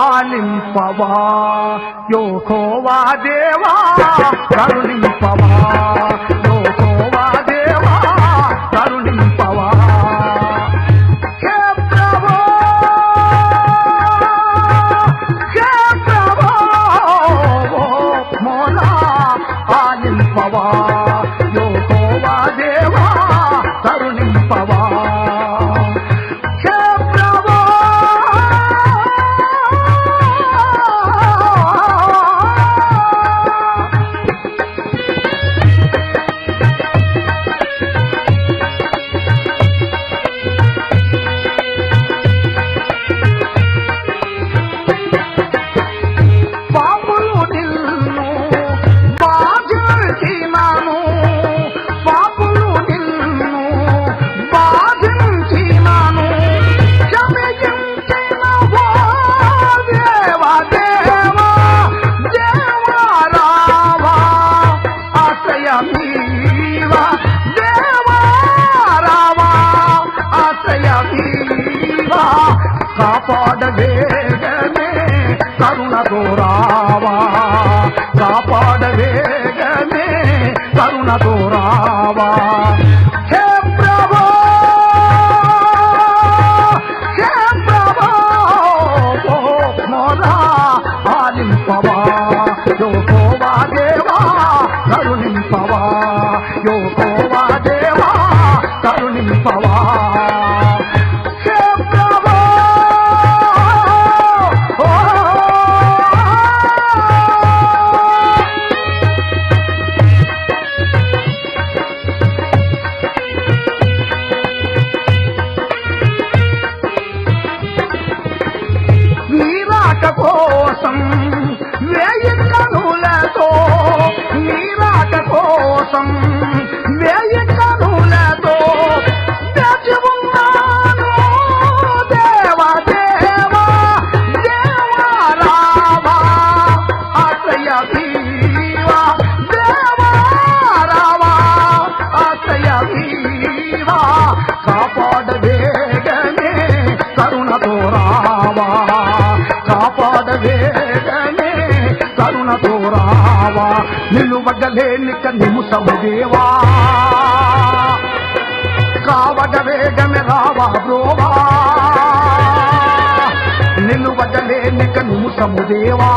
ఆలింపవా యోకోవా దేవా కరుణింపవా యోకోవా దేవా కరుణింపవా ఆలింపవా. కాపాడ వేగమే కరుణతో రావా కాపాడ వేగమే కరుణతో రావా ఆలింపవా. பாசம் రావా నిలువగలేనిక నిముసము దేవా కావడ వేగమె రావా బ్రోవా. నిలువగలేనిక నిముసము దేవా